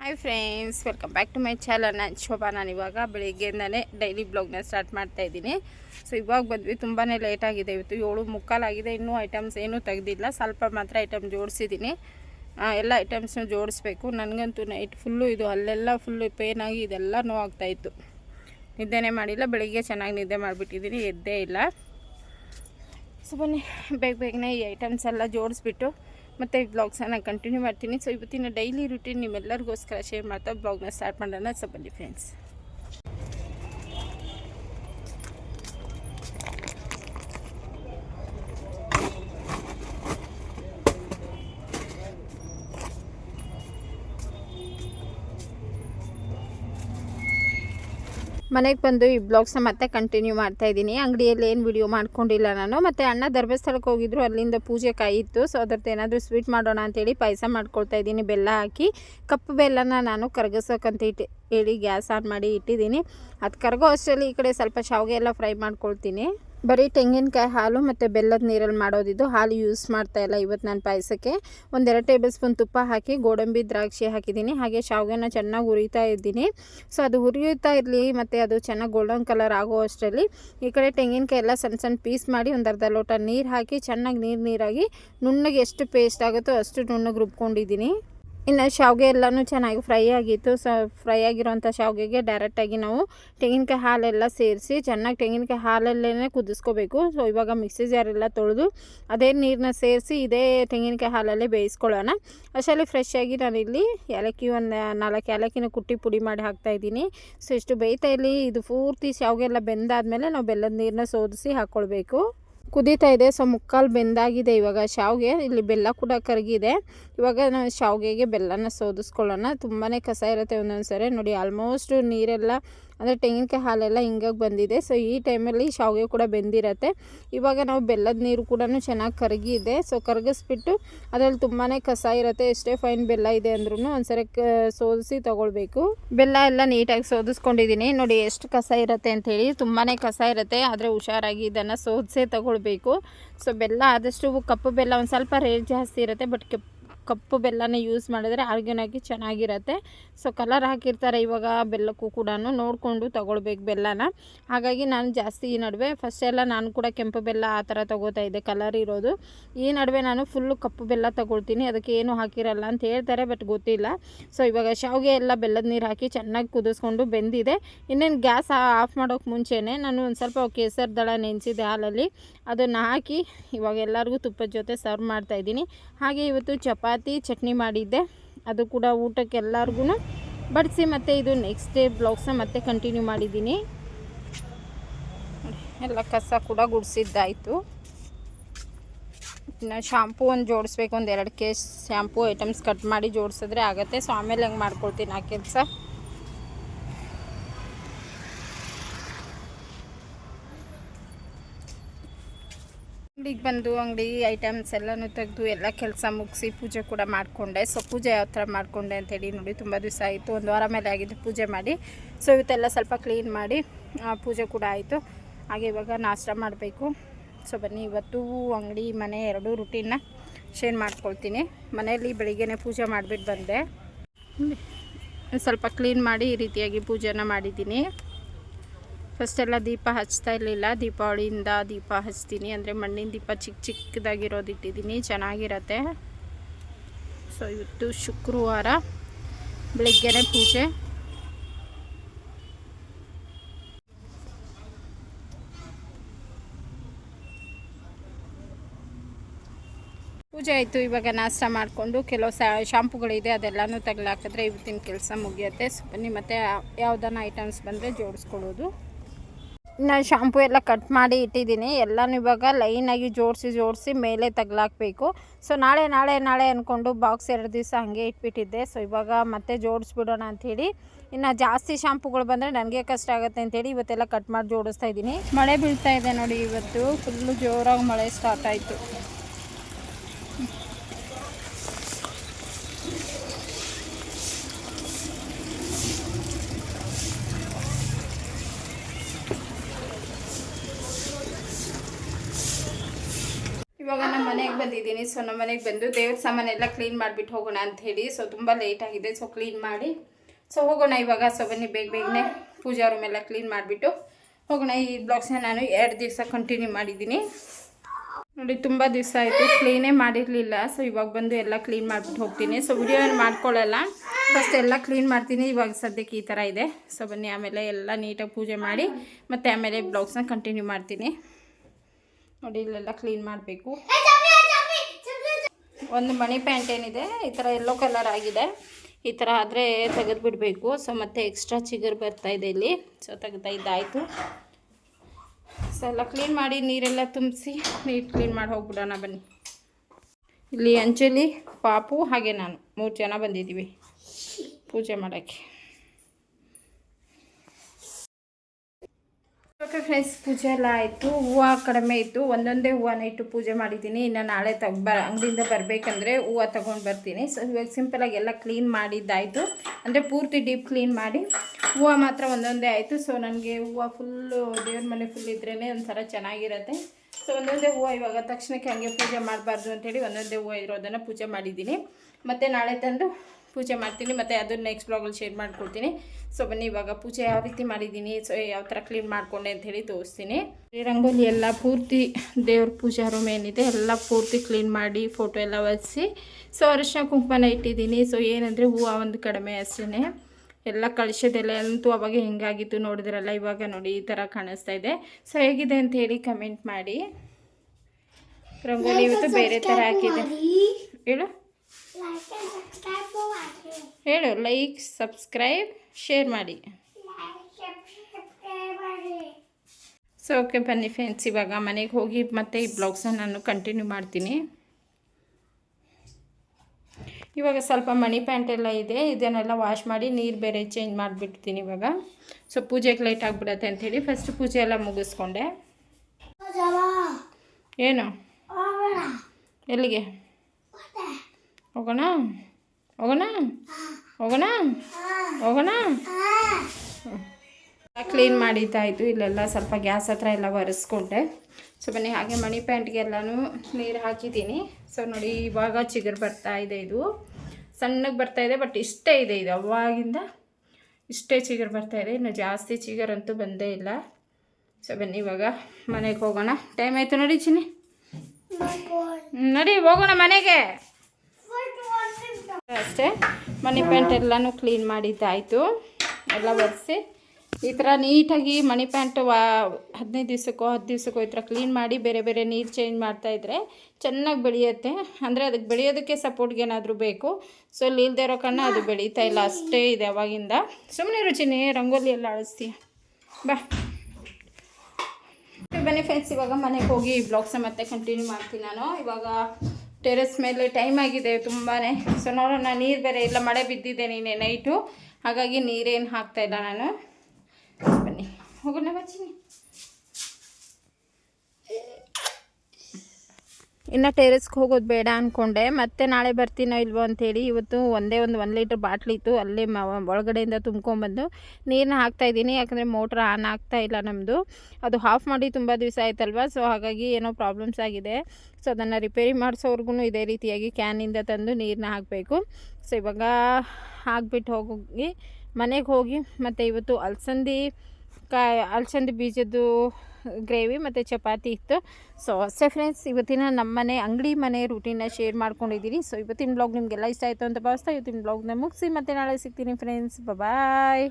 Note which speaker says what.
Speaker 1: Hi friends welcome back to my channel ನಾನು ಶೋಭಾ, ನಾನು ಇವಾಗ ಬೆಳಿಗ್ಗೆಯಿಂದಲೇ ಡೈಲಿ ಬ್ಲಾಗ್ನ ಸ್ಟಾರ್ಟ್ ಮಾಡ್ತಾ ಇದ್ದೀನಿ. ಸೊ ಇವಾಗ ಬಂದ್ವಿ ತುಂಬಾ ಲೇಟ್ ಆಗಿದೆ. ಇವತ್ತು ಏಳು ಮುಕ್ಕಾಲಾಗಿದೆ ಇನ್ನೂ ಐಟಮ್ಸ್ ಏನೂ ತೆಗೆದಿಲ್ಲ. ಸ್ವಲ್ಪ ಮಾತ್ರ ಐಟಮ್ ಜೋಡಿಸಿದ್ದೀನಿ. ಎಲ್ಲ ಐಟಮ್ಸ್ನೂ ಜೋಡಿಸ್ಬೇಕು. ನನಗಂತೂ ನೈಟ್ ಫುಲ್ಲು ಇದು, ಅಲ್ಲೆಲ್ಲ ಫುಲ್ಲು ಪೇನ್ ಆಗಿ ಇದೆಲ್ಲ ನೋವಾಗ್ತಾಯಿತ್ತು ನಿದ್ದೆನೇ ಮಾಡಿಲ್ಲ. ಬೆಳಿಗ್ಗೆ ಚೆನ್ನಾಗಿ ನಿದ್ದೆ ಮಾಡಿಬಿಟ್ಟಿದ್ದೀನಿ. ಎದ್ದೇ ಇಲ್ಲ. ಸೊ ಬನ್ನಿ, ಬೇಗ ಬೇಗನೆ ಈ ಐಟಮ್ಸ್ ಎಲ್ಲ ಜೋಡಿಸ್ಬಿಟ್ಟು ಮತ್ತು ಈ ಬ್ಲಾಗ್ಸನ್ನು ಕಂಟಿನ್ಯೂ ಮಾಡ್ತೀನಿ. ಸೊ ಇವತ್ತಿನ ಡೈಲಿ ರುಟೀನ್ ನಿಮ್ಮೆಲ್ಲರಿಗೋಸ್ಕರ ಶೇರ್ ಮಾಡ್ತಾ ಬ್ಲಾಗ್ನ ಸ್ಟಾರ್ಟ್ ಮಾಡೋಣ. ಸೊ ಬನ್ನಿ ಫ್ರೆಂಡ್ಸ್ ಮನೆಗೆ ಬಂದು ಈ ಬ್ಲಾಗ್ಸ್ನ ಮತ್ತೆ ಕಂಟಿನ್ಯೂ ಮಾಡ್ತಾ ಇದ್ದೀನಿ. ಅಂಗಡಿಯಲ್ಲಿ ಏನು ವಿಡಿಯೋ ಮಾಡ್ಕೊಂಡಿಲ್ಲ ನಾನು. ಮತ್ತು ಅಣ್ಣ ಧರ್ಮಸ್ಥಳಕ್ಕೆ ಹೋಗಿದ್ರು. ಅಲ್ಲಿಂದ ಪೂಜೆ ಕಾಯಿತ್ತು ಸೊ ಅದ್ರದ್ದು ಏನಾದರೂ ಸ್ವೀಟ್ ಮಾಡೋಣ ಅಂತೇಳಿ ಪಾಯಸ ಮಾಡ್ಕೊಳ್ತಾ ಇದ್ದೀನಿ. ಬೆಲ್ಲ ಹಾಕಿ, ಕಪ್ಪು ಬೆಲ್ಲನ ನಾನು ಕರಗಿಸೋಕಂತ ಇಟ್ಟು ಹೇಳಿ ಗ್ಯಾಸ್ ಆನ್ ಮಾಡಿ ಇಟ್ಟಿದ್ದೀನಿ. ಅದು ಕರಗೋ ಅಷ್ಟರಲ್ಲಿ ಈ ಕಡೆ ಸ್ವಲ್ಪ ಶಾವಿಗೆ ಎಲ್ಲ ಫ್ರೈ ಮಾಡ್ಕೊಳ್ತೀನಿ. ಬರೀ ತೆಂಗಿನಕಾಯಿ ಹಾಲು ಮತ್ತು ಬೆಲ್ಲದ ನೀರಲ್ಲಿ ಮಾಡೋದಿದ್ದು ಹಾಲು ಯೂಸ್ ಮಾಡ್ತಾ ಇಲ್ಲ ಇವತ್ತು ನಾನು ಪಾಯಸಕ್ಕೆ. ಒಂದೆರಡು ಟೇಬಲ್ ಸ್ಪೂನ್ ತುಪ್ಪ ಹಾಕಿ, ಗೋಡಂಬಿ, ದ್ರಾಕ್ಷಿ ಹಾಕಿದ್ದೀನಿ. ಹಾಗೆ ಶಾವಿಗೆನ ಚೆನ್ನಾಗಿ ಹುರಿತಾ ಇದ್ದೀನಿ. ಸೊ ಅದು ಹುರಿಯುತ್ತಾ ಇರಲಿ ಮತ್ತು ಅದು ಚೆನ್ನಾಗಿ ಗೋಲ್ಡನ್ ಕಲರ್ ಆಗೋ ಅಷ್ಟರಲ್ಲಿ ಈ ಕಡೆ ತೆಂಗಿನಕಾಯಿ ಎಲ್ಲ ಸಣ್ಣ ಸಣ್ಣ ಪೀಸ್ ಮಾಡಿ ಒಂದು ಅರ್ಧ ಲೋಟ ನೀರು ಹಾಕಿ ಚೆನ್ನಾಗಿ ನೀರು ನೀರಾಗಿ ನುಣ್ಣಗೆ ಎಷ್ಟು ಪೇಸ್ಟ್ ಆಗುತ್ತೋ ಅಷ್ಟು ನುಣ್ಣಗೆ ರುಬ್ಕೊಂಡಿದ್ದೀನಿ. ಇನ್ನು ಶಾವಿಗೆ ಎಲ್ಲನೂ ಚೆನ್ನಾಗಿ ಫ್ರೈ ಆಗಿತ್ತು. ಸೊ, ಫ್ರೈ ಆಗಿರೋಂಥ ಶಾವಿಗೆಗೆ ಡೈರೆಕ್ಟಾಗಿ ನಾವು ತೆಂಗಿನಕಾಯಿ ಹಾಲೆಲ್ಲ ಸೇರಿಸಿ ಚೆನ್ನಾಗಿ ತೆಂಗಿನಕಾಯಿ ಹಾಲಲ್ಲೇ ಕುದಿಸ್ಕೋಬೇಕು. ಸೊ ಇವಾಗ ಮಿಕ್ಸಿ ಜಾರೆಲ್ಲ ತೊಳೆದು ಅದೇ ನೀರನ್ನ ಸೇರಿಸಿ ಇದೇ ತೆಂಗಿನಕಾಯಿ ಹಾಲಲ್ಲೇ ಬೇಯಿಸ್ಕೊಳ್ಳೋಣ. ಅಷ್ಟರಲ್ಲಿ ಫ್ರೆಶ್ ಆಗಿ ನಾನಿಲ್ಲಿ ಏಲಕ್ಕಿ ಒಂದು ನಾಲ್ಕು ಏಲಕ್ಕಿನ ಕುಟ್ಟಿ ಪುಡಿ ಮಾಡಿ ಹಾಕ್ತಾಯಿದ್ದೀನಿ ಸೊ ಇಷ್ಟು ಬೇಯ್ತಾ ಇಲ್ಲಿ ಇದು ಪೂರ್ತಿ ಶಾವಿಗೆ ಎಲ್ಲ ಬೆಂದಾದಮೇಲೆ ನಾವು ಬೆಲ್ಲದ ನೀರನ್ನ ಸೋದಿಸಿ ಹಾಕ್ಕೊಳ್ಬೇಕು. ಕುದೀತಾ ಇದೆ. ಸೊ, ಮುಕ್ಕಾಲು ಬೆಂದಾಗಿದೆ ಇವಾಗ. ಶಾವಿಗೆ ಇಲ್ಲಿ ಬೆಲ್ಲ ಕೂಡ ಕರಗಿದೆ. ಇವಾಗ ನಾವು ಶಾವಿಗೆಗೆ ಬೆಲ್ಲನ ಸೋದಿಸ್ಕೊಳ್ಳೋಣ. ತುಂಬಾ ಕಸ ಇರುತ್ತೆ ಒಂದೊಂದು ಸರಿ ನೋಡಿ ಆಲ್ಮೋಸ್ಟ್ ನೀರೆಲ್ಲ ಅಂದರೆ ತೆಂಗಿನಕಾಯಿ ಹಾಲೆಲ್ಲ ಹಿಂಗಾಗಿ ಬಂದಿದೆ. ಸೊ ಈ ಟೈಮಲ್ಲಿ ಶಾವಿಗೆ ಕೂಡ ಬೆಂದಿರತ್ತೆ. ಇವಾಗ ನಾವು ಬೆಲ್ಲದ ನೀರು ಕೂಡ ಚೆನ್ನಾಗಿ ಕರಗಿದೆ ಸೊ ಕರಗಿಸ್ಬಿಟ್ಟು ಅದರಲ್ಲಿ ತುಂಬಾ ಕಸ ಇರುತ್ತೆ. ಎಷ್ಟೇ ಫೈನ್ ಬೆಲ್ಲ ಇದೆ ಅಂದ್ರೂ ಒಂದ್ಸರಿ ಕ ಸೋದಿಸಿ ತೊಗೊಳ್ಬೇಕು. ಬೆಲ್ಲ ಎಲ್ಲ ನೀಟಾಗಿ ಸೋದಿಸ್ಕೊಂಡಿದ್ದೀನಿ. ನೋಡಿ ಎಷ್ಟು ಕಸ ಇರುತ್ತೆ ಅಂಥೇಳಿ ತುಂಬಾ ಕಸ ಇರುತ್ತೆ. ಆದರೆ ಹುಷಾರಾಗಿ ಇದನ್ನು ಸೋದಿಸೇ ತೊಗೊಳ್ಬೇಕು. ಸೊ ಬೆಲ್ಲ ಆದಷ್ಟು ಕಪ್ಪು ಬೆಲ್ಲ ಒಂದು ಸ್ವಲ್ಪ ರೇಟ್ ಜಾಸ್ತಿ ಇರುತ್ತೆ. ಬಟ್ ಕೆಪ್ ಕಪ್ಪು ಬೆಲ್ಲನ ಯೂಸ್ ಮಾಡಿದ್ರೆ ಆರ್ಗ್ಯನಾಗಿ ಚೆನ್ನಾಗಿರುತ್ತೆ. ಸೊ ಕಲರ್ ಹಾಕಿರ್ತಾರೆ ಇವಾಗ ಬೆಲ್ಲಕ್ಕೂ ಕೂಡ ನೋಡಿಕೊಂಡು ತೊಗೊಳ್ಬೇಕು ಬೆಲ್ಲನ. ಹಾಗಾಗಿ ನಾನು ಜಾಸ್ತಿ ಈ ನಡುವೆ ಫಸ್ಟ್ ಎಲ್ಲ ನಾನು ಕೂಡ ಕೆಂಪು ಬೆಲ್ಲ ಆ ಥರ ತೊಗೋತಾ ಇದ್ದೆ ಕಲರ್ ಇರೋದು. ಈ ನಡುವೆ ನಾನು ಫುಲ್ಲು ಕಪ್ಪು ಬೆಲ್ಲ ತೊಗೊಳ್ತೀನಿ. ಅದಕ್ಕೆ ಏನು ಹಾಕಿರಲ್ಲ ಅಂತ ಹೇಳ್ತಾರೆ ಬಟ್ ಗೊತ್ತಿಲ್ಲ. ಸೊ ಇವಾಗ ಶಾವಿಗೆ ಎಲ್ಲ ಬೆಲ್ಲದ ನೀರು ಹಾಕಿ ಚೆನ್ನಾಗಿ ಕುದಿಸ್ಕೊಂಡು ಬೆಂದಿದೆ. ಇನ್ನೇನು ಗ್ಯಾಸ್ ಆಫ್ ಮಾಡೋಕ್ಕೆ ಮುಂಚೆನೇ ನಾನು ಒಂದು ಸ್ವಲ್ಪ ಕೇಸರಿ ದಳ ನೆನೆಸಿದೆ ಹಾಲಲ್ಲಿ. ಅದನ್ನು ಹಾಕಿ ಇವಾಗ ಎಲ್ಲರಿಗೂ ತುಪ್ಪದ ಜೊತೆ ಸರ್ವ್ ಮಾಡ್ತಾಯಿದ್ದೀನಿ ಹಾಗೆ ಇವತ್ತು ಚಪಾತಿ ಚಟ್ನಿ ಮಾಡಿದ್ದೆ. ಅದು ಕೂಡ ಊಟಕ್ಕೆ ಎಲ್ಲರಿಗೂ ಬಡಿಸಿ ಮತ್ತು ಇದು ನೆಕ್ಸ್ಟ್ ಡೇ ಬ್ಲಾಗ್ಸ್ನ ಮತ್ತೆ ಕಂಟಿನ್ಯೂ ಮಾಡಿದ್ದೀನಿ. ಎಲ್ಲ ಕಸ ಕೂಡ ಗುಡಿಸಿದ್ದಾಯಿತು. ಇನ್ನು ಶಾಂಪೂ ಒಂದು ಜೋಡಿಸ್ಬೇಕು, ಒಂದು ಎರಡು ಕೇಸ್ ಶಾಂಪೂ ಐಟಮ್ಸ್ ಕಟ್ ಮಾಡಿ ಜೋಡಿಸಿದ್ರೆ ಆಗುತ್ತೆ. ಸೊ ಆಮೇಲೆ ಹೆಂಗೆ ಮಾಡ್ಕೊಳ್ತೀನಿ ಆ ಕೆಲಸ. ಅಂಗಡಿಗೆ ಬಂದು ಅಂಗಡಿ ಐಟಮ್ಸ್ ಎಲ್ಲನೂ ತೆಗೆದು ಎಲ್ಲ ಕೆಲಸ ಮುಗಿಸಿ ಪೂಜೆ ಕೂಡ ಮಾಡಿಕೊಂಡೆ. ಸೊ ಪೂಜೆ ಯಾವ ಥರ ಮಾಡಿಕೊಂಡೆ ಅಂತೇಳಿ ನೋಡಿ, ತುಂಬ ದಿವಸ ಆಯಿತು. ಒಂದು ವಾರ ಮೇಲೆ ಆಗಿದೆ ಪೂಜೆ ಮಾಡಿ. ಸೊ ಇವತ್ತೆಲ್ಲ ಸ್ವಲ್ಪ ಕ್ಲೀನ್ ಮಾಡಿ ಪೂಜೆ ಕೂಡ ಆಯಿತು. ಹಾಗೆ ಇವಾಗ ನಾಷ್ಟ ಮಾಡಬೇಕು. ಸೊ ಬನ್ನಿ, ಇವತ್ತು ಅಂಗಡಿ, ಮನೆ ಎರಡೂ ರುಟೀನ್ನ ಶೇರ್ ಮಾಡ್ಕೊಳ್ತೀನಿ. ಮನೆಯಲ್ಲಿ ಬೆಳಿಗ್ಗೆ ಪೂಜೆ ಮಾಡಿಬಿಟ್ಟು ಬಂದೆ. ಸ್ವಲ್ಪ ಕ್ಲೀನ್ ಮಾಡಿ ಈ ರೀತಿಯಾಗಿ ಪೂಜೆನ ಮಾಡಿದ್ದೀನಿ. ಫಸ್ಟ್ ಎಲ್ಲ ದೀಪ ಹಚ್ತಾ ಇರಲಿಲ್ಲ. ದೀಪಾವಳಿಯಿಂದ ದೀಪ ಹಚ್ತೀನಿ. ಅಂದರೆ ಮಣ್ಣಿನ ದೀಪ ಚಿಕ್ಕ ಚಿಕ್ಕದಾಗಿರೋದು ಇಟ್ಟಿದ್ದೀನಿ ಚೆನ್ನಾಗಿರತ್ತೆ. ಸೊ ಇವತ್ತು ಶುಕ್ರವಾರ ಬೆಳಿಗ್ಗೆನೇ ಪೂಜೆ. ಪೂಜೆ ಆಯಿತು. ಇವಾಗ ನಾಷ್ಟ ಮಾಡಿಕೊಂಡು ಕೆಲವು ಶಾಂಪುಗಳಿದೆ. ಅದೆಲ್ಲನೂ ತಗಲಾಕಿದ್ರೆ ಇವತ್ತಿನ ಕೆಲಸ ಮುಗಿಯುತ್ತೆ. ಸೊ ಬನ್ನಿ. ಮತ್ತೆ ಯಾವುದನ್ನ ಐಟಮ್ಸ್ ಬಂದರೆ ಜೋಡಿಸ್ಕೊಳ್ಳೋದು. ನಾನು ಶಾಂಪು ಎಲ್ಲ ಕಟ್ ಮಾಡಿ ಇಟ್ಟಿದ್ದೀನಿ. ಎಲ್ಲನೂ ಇವಾಗ ಲೈನಾಗಿ ಜೋಡಿಸಿ ಜೋಡಿಸಿ ಮೇಲೆ ತಗಲಾಕಬೇಕು. ಸೊ ನಾಳೆ ನಾಳೆ ನಾಳೆ ಅಂದ್ಕೊಂಡು ಬಾಕ್ಸ್ ಎರಡು ದಿವಸ ಹಾಗೆ ಇಟ್ಬಿಟ್ಟಿದ್ದೆ. ಸೊ ಇವಾಗ ಮತ್ತೆ ಜೋಡಿಸ್ಬಿಡೋಣ ಅಂಥೇಳಿ ಇನ್ನು ಜಾಸ್ತಿ ಶಾಂಪುಗಳು ಬಂದರೆ ನನಗೆ ಕಷ್ಟ ಆಗುತ್ತೆ ಅಂತೇಳಿ ಇವತ್ತೆಲ್ಲ ಕಟ್ ಮಾಡಿ ಜೋಡಿಸ್ತಾ ಇದ್ದೀನಿ. ಮಳೆ ಬೀಳ್ತಾ ಇದೆ ನೋಡಿ ಇವತ್ತು. ಫುಲ್ಲು ಜೋರಾಗಿ ಮಳೆ ಸ್ಟಾರ್ಟ್ ಆಯಿತು. ಇವಾಗ ನಮ್ಮ ಮನೆಗೆ ಬಂದಿದ್ದೀನಿ. ಸೊ ನಮ್ಮ ಮನೆಗೆ ಬಂದು ದೇವ್ರ ಸಾಮಾನೆಲ್ಲ ಕ್ಲೀನ್ ಮಾಡಿಬಿಟ್ಟು ಹೋಗೋಣ ಅಂತ ಹೇಳಿ ಸೊ ತುಂಬ ಲೇಟ್ ಆಗಿದೆ. ಸೊ ಕ್ಲೀನ್ ಮಾಡಿ. ಸೊ ಹೋಗೋಣ ಇವಾಗ. ಸೊ ಬನ್ನಿ ಬೇಗ ಬೇಗನೆ ಪೂಜಾ ರೂಮ್ ಎಲ್ಲ ಕ್ಲೀನ್ ಮಾಡಿಬಿಟ್ಟು ಹೋಗೋಣ. ಈ ಬ್ಲಾಗ್ಸ್ನ ನಾನು ಎರಡು ದಿವಸ ಕಂಟಿನ್ಯೂ ಮಾಡಿದ್ದೀನಿ. ನೋಡಿ, ತುಂಬ ದಿವಸ ಆಯಿತು. ಕ್ಲೀನೇ ಮಾಡಿರಲಿಲ್ಲ. ಸೊ ಇವಾಗ ಬಂದು ಎಲ್ಲ ಕ್ಲೀನ್ ಮಾಡಿಬಿಟ್ಟು ಹೋಗ್ತೀನಿ. ಸೊ ವಿಡಿಯೋ ಏನು ಮಾಡ್ಕೊಳ್ಳಲ್ಲ ಫಸ್ಟ್ ಎಲ್ಲ ಕ್ಲೀನ್ ಮಾಡ್ತೀನಿ. ಇವಾಗ ಸದ್ಯಕ್ಕೆ ಈ ಥರ ಇದೆ. ಸೊ ಬನ್ನಿ, ಆಮೇಲೆ ಎಲ್ಲ ನೀಟಾಗಿ ಪೂಜೆ ಮಾಡಿ ಮತ್ತು ಆಮೇಲೆ ಬ್ಲಾಗ್ಸ್ನ ಕಂಟಿನ್ಯೂ ಮಾಡ್ತೀನಿ. ನೋಡಿ ಇಲ್ಲೆಲ್ಲ ಕ್ಲೀನ್ ಮಾಡಬೇಕು. ಒಂದು ಮಣಿ ಪ್ಯಾಂಟ್ ಏನಿದೆ ಈ ಥರ ಎಲ್ಲೋ ಕಲರ್ ಆಗಿದೆ. ಈ ಥರ ಆದರೆ ತೆಗೆದು ಬಿಡಬೇಕು. ಸೊ ಮತ್ತೆ ಎಕ್ಸ್ಟ್ರಾ ಚಿಗರ್ ಬರ್ತಾ ಇದೆ ಇಲ್ಲಿ. ಸೊ ತೆಗ್ತಾ ಇದ್ದಾಯಿತು ಸೊ ಎಲ್ಲ ಕ್ಲೀನ್ ಮಾಡಿ ನೀರೆಲ್ಲ ತುಂಬಿಸಿ ನೀರು ಕ್ಲೀನ್ ಮಾಡಿ ಹೋಗ್ಬಿಡೋಣ ಬನ್ನಿ. ಇಲ್ಲಿ ಅಂಜಲಿ ಪಾಪು ಹಾಗೆ ನಾನು. ಮೂರು ಜನ ಬಂದಿದ್ದೀವಿ ಪೂಜೆ ಮಾಡೋಕ್ಕೆ. ಓಕೆ ಫ್ರೆಂಡ್ಸ್, ಪೂಜೆ ಎಲ್ಲ ಆಯಿತು. ಹೂವು ಕಡಿಮೆ ಇತ್ತು. ಒಂದೊಂದೇ ಹೂವನ್ನ ಇಟ್ಟು ಪೂಜೆ ಮಾಡಿದ್ದೀನಿ. ಇನ್ನು ನಾಳೆ ತಗ ಬ ಅಂಗಡಿಯಿಂದ ಬರಬೇಕಂದ್ರೆ ಹೂವು ತೊಗೊಂಡು ಬರ್ತೀನಿ. ಸೊ ಇವಾಗ ಸಿಂಪಲಾಗಿ ಎಲ್ಲ ಕ್ಲೀನ್ ಮಾಡಿದ್ದಾಯಿತು. ಅಂದರೆ ಪೂರ್ತಿ ಡೀಪ್ ಕ್ಲೀನ್ ಮಾಡಿ ಹೂವು ಮಾತ್ರ ಒಂದೊಂದೇ ಆಯಿತು. ಸೊ ನನಗೆ ಹೂವು ಫುಲ್ಲು ದೇವ್ರ ಮನೆ ಫುಲ್ ಇದ್ರೇ ಒಂಥರ ಚೆನ್ನಾಗಿರುತ್ತೆ. ಸೊ ಒಂದೊಂದೇ ಹೂವು ಇವಾಗ ತಕ್ಷಣಕ್ಕೆ ಹಂಗೆ ಪೂಜೆ ಮಾಡಬಾರ್ದು ಅಂತೇಳಿ ಒಂದೊಂದೇ ಹೂವು ಇರೋದನ್ನು ಪೂಜೆ ಮಾಡಿದ್ದೀನಿ. ಮತ್ತು ನಾಳೆ ತಂದು ಪೂಜೆ ಮಾಡ್ತೀನಿ ಮತ್ತು ಅದನ್ನು ನೆಕ್ಸ್ಟ್ ಬ್ಲಾಗಲ್ಲಿ ಶೇರ್ ಮಾಡ್ಕೊಡ್ತೀನಿ. ಸೊ ಬನ್ನಿ ಇವಾಗ ಪೂಜೆ ಯಾವ ರೀತಿ ಮಾಡಿದ್ದೀನಿ ಸೊ ಯಾವ ಥರ ಕ್ಲೀನ್ ಮಾಡಿಕೊಂಡೆ ಅಂತ ಹೇಳಿ ತೋರಿಸ್ತೀನಿ. ರಂಗೋಲಿ ಎಲ್ಲ ಪೂರ್ತಿ ದೇವ್ರ ಪೂಜಾ ರೂಮ್ ಏನಿದೆ ಎಲ್ಲ ಪೂರ್ತಿ ಕ್ಲೀನ್ ಮಾಡಿ ಫೋಟೋ ಎಲ್ಲ ಒರೆಸಿ ಸೊ ಅರಿಶಿನ ಕುಂಕುಮನ ಇಟ್ಟಿದ್ದೀನಿ. ಸೊ ಏನಂದರೆ ಹೂವು ಒಂದು ಕಡಿಮೆ ಅಷ್ಟೇ ಎಲ್ಲ ಕಳಿಸೋದೆಲ್ಲ ಅಂತೂ ಅವಾಗ ಹೆಂಗಾಗಿತ್ತು ನೋಡಿದ್ರಲ್ಲ ಇವಾಗ ನೋಡಿ ಈ ಥರ ಕಾಣಿಸ್ತಾ ಇದೆ. ಸೊ ಹೇಗಿದೆ ಅಂತ ಹೇಳಿ ಕಮೆಂಟ್ ಮಾಡಿ. ರಂಗೋಲಿ ಇವತ್ತು ಬೇರೆ ಥರ ಹಾಕಿದೆ ಹೇಳು. ಹೇಳು ಲೈಕ್ ಸಬ್ಸ್ಕ್ರೈಬ್ ಶೇರ್ ಮಾಡಿ. ಸೊ ಓಕೆ ಬನ್ನಿ ಫ್ರೆಂಡ್ಸ್ ಇವಾಗ ಮನೆಗೆ ಹೋಗಿ ಮತ್ತೆ ಈ ಬ್ಲಾಗ್ಸನ್ನ ನಾನು ಕಂಟಿನ್ಯೂ ಮಾಡ್ತೀನಿ. ಇವಾಗ ಸ್ವಲ್ಪ ಮಣಿ ಪ್ಯಾಂಟ್ ಎಲ್ಲ ಇದೆ ಇದನ್ನೆಲ್ಲ ವಾಶ್ ಮಾಡಿ ನೀರು ಬೇರೆ ಚೇಂಜ್ ಮಾಡಿಬಿಡ್ತೀನಿ ಇವಾಗ. ಸೊ ಪೂಜೆಗೆ ಲೈಟ್ ಆಗಿಬಿಡತ್ತೆ ಅಂಥೇಳಿ ಫಸ್ಟ್ ಪೂಜೆ ಎಲ್ಲ ಮುಗಿಸ್ಕೊಂಡೆ. ಏನು? ಎಲ್ಲಿಗೆ? ಹೋಗೋಣ? ಹೋಗೋಣ? ಹೋಗೋಣ? ಹೋಗೋಣ? ಕ್ಲೀನ್ ಮಾಡಿದ್ದಾಯಿತು ಇಲ್ಲೆಲ್ಲ ಸ್ವಲ್ಪ ಗ್ಯಾಸ್ ಹತ್ರ ಎಲ್ಲ ಒರೆಸ್ಕೊಂಡೆ. ಸೊ ಬನ್ನಿ ಹಾಗೆ ಮಣಿ ಪ್ಯಾಂಟ್ಗೆಲ್ಲನೂ ನೀರು ಹಾಕಿದ್ದೀನಿ. ಸೊ ನೋಡಿ ಇವಾಗ ಚಿಗುರು ಬರ್ತಾ ಇದೆ ಇದು. ಸಣ್ಣಗೆ ಬರ್ತಾ ಇದೆ ಬಟ್ ಇಷ್ಟೇ ಇದೆ ಇದು. ಅವಾಗಿಂದ ಇಷ್ಟೇ ಚಿಗುರು ಬರ್ತಾ ಇದೆ. ಇನ್ನು ಜಾಸ್ತಿ ಚಿಗುರಂತೂ ಬಂದೇ ಇಲ್ಲ. ಸೊ ಬನ್ನಿ ಇವಾಗ ಮನೆಗೆ ಹೋಗೋಣ. ಟೈಮ್ ಆಯಿತು ನೋಡಿ ಚಿನ್ನಿ. ನೋಡಿ ಹೋಗೋಣ ಮನೆಗೆ. ಅಷ್ಟೇ. ಮನಿ ಪ್ಯಾಂಟ್ ಎಲ್ಲನೂ ಕ್ಲೀನ್ ಮಾಡಿದ್ದಾಯಿತು. ಎಲ್ಲ ಒರೆಸಿ. ಈ ಥರ ನೀಟಾಗಿ ಮನಿ ಪ್ಯಾಂಟ್ ವಾ, ಹದಿನೈದು ದಿವಸಕ್ಕೋ, ಹತ್ತು ದಿವ್ಸಕ್ಕೋ ಈ ಥರ ಕ್ಲೀನ್ ಮಾಡಿ ಬೇರೆ ಬೇರೆ ನೀರು ಚೇಂಜ್ ಮಾಡ್ತಾಯಿದ್ರೆ ಚೆನ್ನಾಗಿ ಬೆಳೆಯುತ್ತೆ. ಅಂದರೆ ಅದಕ್ಕೆ ಬೆಳೆಯೋದಕ್ಕೆ ಸಪೋರ್ಟ್ಗೆ ಏನಾದರೂ ಬೇಕು. ಸೊ ಅಲ್ಲಿ ಇಲ್ಲದೆ ಇರೋ ಕಣ್ಣ ಅದು ಬೆಳೀತಾ ಇಲ್ಲ. ಅಷ್ಟೇ ಇದೆ ಅವಾಗಿಂದ. ಸುಮ್ಮನೆ ರುಚಿನಿ ರಂಗೋಲಿ ಎಲ್ಲ ಅಳಿಸ್ತೀಯ. ಬಾ. ಬನ್ನಿ ಫ್ರೆಂಡ್ಸ್ ಇವಾಗ ಮನೆಗೆ ಹೋಗಿ ಬ್ಲಾಗ್ಸ ಮತ್ತೆ ಕಂಟಿನ್ಯೂ ಮಾಡ್ತೀನಿ ನಾನು. ಇವಾಗ ಟೆರೆಸ್ ಮೇಲೆ ಟೈಮ್ ಆಗಿದೆ ತುಂಬಾ ಸೊ ನೋಡೋಣ, ನೀರು ಬೇರೆ ಇಲ್ಲ, ಮಳೆ ಬಿದ್ದಿದೆ ನೀನೆ ನೈಟು ಹಾಗಾಗಿ ನೀರೇನು ಹಾಕ್ತಾಯಿಲ್ಲ ನಾನು. ಬನ್ನಿ. ಹೋಗೋಣ ಬಚ್ಚಿನಿ ಇನ್ನು ಟೆರೆಸ್ಗೆ ಹೋಗೋದು ಬೇಡ ಅಂದ್ಕೊಂಡೆ ಮತ್ತೆ ನಾಳೆ ಬರ್ತೀನೋ ಇಲ್ವೋ ಅಂಥೇಳಿ ಇವತ್ತು ಒಂದೇ ಒಂದು ಒಂದು ಲೀಟ್ರ್ ಬಾಟ್ಲಿ ಇತ್ತು. ಅಲ್ಲೇ ಮ, ಒಳಗಡೆಯಿಂದ ತುಂಬ್ಕೊಂಬಂದು ನೀರನ್ನ ಹಾಕ್ತಾಯಿದ್ದೀನಿ ಯಾಕಂದರೆ ಮೋಟ್ರ್ ಆನ್ ಆಗ್ತಾ ಇಲ್ಲ ನಮ್ಮದು ಅದು ಆಫ್ ಮಾಡಿ ತುಂಬ ದಿವಸ ಆಯ್ತಲ್ವ? ಸೊ ಹಾಗಾಗಿ ಏನೋ ಪ್ರಾಬ್ಲಮ್ಸ್ ಆಗಿದೆ. ಸೊ ಅದನ್ನು ರಿಪೇರಿ ಮಾಡಿಸೋರ್ಗು ಇದೇ ರೀತಿಯಾಗಿ ಕ್ಯಾನಿಂದ ತಂದು ನೀರನ್ನ ಹಾಕಬೇಕು. ಸೊ ಇವಾಗ ಹಾಕ್ಬಿಟ್ಟು ಹೋಗಿ ಮನೆಗೆ ಹೋಗಿ ಮತ್ತು ಇವತ್ತು ಅಲಸಂದಿ ಕಾಯಿ, ಅಲಸಂದಿ ಬೀಜದ್ದು ಗ್ರೇವಿ ಮತ್ತು ಚಪಾತಿ ಇತ್ತು. ಸೊ ಅಷ್ಟೇ ಫ್ರೆಂಡ್ಸ್ ಇವತ್ತಿನ ನಮ್ಮ ಮನೆ ಅಂಗಡಿ ಮನೆ ರೂಟೀನ ಶೇರ್ ಮಾಡ್ಕೊಂಡಿದ್ದೀನಿ ಸೊ ಇವತ್ತಿನ ಬ್ಲಾಗ್ ನಿಮಗೆಲ್ಲ ಇಷ್ಟ ಆಯಿತು ಅಂತ ಭಾವಿಸ್ತಾ, ಇವತ್ತಿನ ಬ್ಲಾಗ್ನ ಮುಗಿಸಿ ಮತ್ತೆ ನಾಳೆ ಸಿಗ್ತೀನಿ ಫ್ರೆಂಡ್ಸ್ ಬಾಯ್